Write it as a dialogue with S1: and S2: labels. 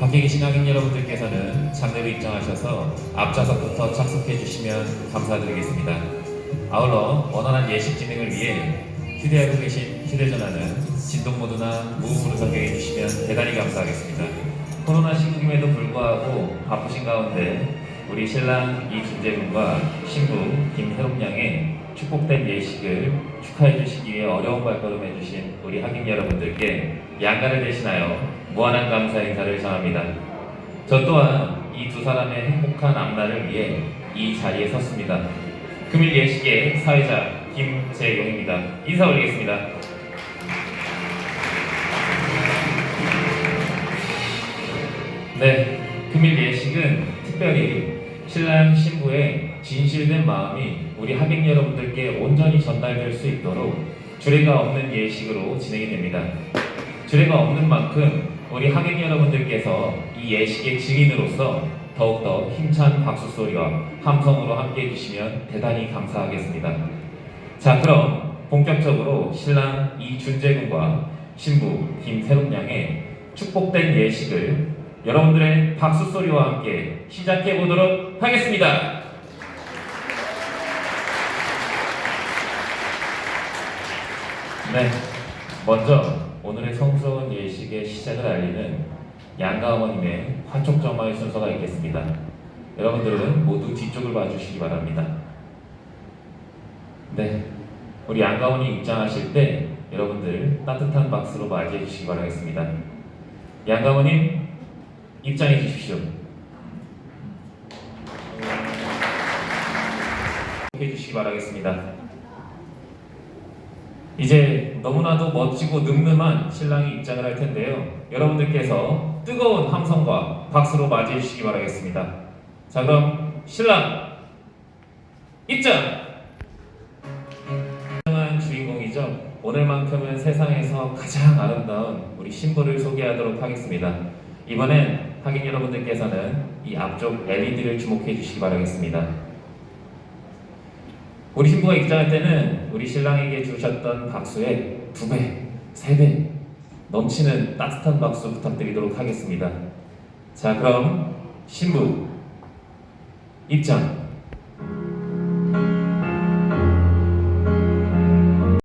S1: 밖에 계신 학인 여러분들께서는 장례로 입장하셔서 앞좌석부터 착석해 주시면 감사드리겠습니다. 아울러 원활한 예식 진행을 위해 휴대하고 계신 휴대전화는 진동 모드나 무음으로 변경해 주시면 대단히 감사하겠습니다. 코로나 시국임에도 불구하고 바쁘신 가운데 우리 신랑 이준재 군과 신부 김태록 양의 축복된 예식을 축하해 주시기 위해 어려운 발걸음 해주신 우리 학인 여러분들께 양가를 대신하여 무한한 감사 인사를 전합니다. 저 또한 이 두 사람의 행복한 앞날을 위해 이 자리에 섰습니다. 금일 예식의 사회자 김재용입니다. 인사 올리겠습니다. 네, 금일 예식은 특별히 신랑 신부의 진실된 마음이 우리 하객 여러분들께 온전히 전달될 수 있도록 주례가 없는 예식으로 진행이 됩니다. 주례가 없는 만큼 우리 하객 여러분들께서 이 예식의 증인으로서 더욱더 힘찬 박수 소리와 함성으로 함께 해주시면 대단히 감사하겠습니다. 자, 그럼 본격적으로 신랑 이준재 군과 신부 김세록 양의 축복된 예식을 여러분들의 박수 소리와 함께 시작해 보도록 하겠습니다. 네, 먼저 오늘의 성스러운 예식의 시작을 알리는 양가 어머님의 화촉점화의 순서가 있겠습니다. 여러분들은 모두 뒤쪽을 봐주시기 바랍니다. 네, 우리 양가 어머니 입장하실 때 여러분들 따뜻한 박수로 맞이해 주시기 바라겠습니다. 양가 어머님 입장해 주십시오. 해 주시기 바라겠습니다. 이제 너무나도 멋지고 늠름한 신랑이 입장을 할 텐데요. 여러분들께서 뜨거운 함성과 박수로 맞이해 주시기 바라겠습니다. 자, 그럼 신랑 입장! 진정한 주인공이죠. 오늘만큼은 세상에서 가장 아름다운 우리 신부를 소개하도록 하겠습니다. 이번엔 확인 여러분들께서는 이 앞쪽 LED를 주목해 주시기 바라겠습니다. 우리 신부가 입장할 때는 우리 신랑에게 주셨던 박수의 두 배, 세 배 넘치는 따뜻한 박수 부탁드리도록 하겠습니다. 자, 그럼 신부 입장.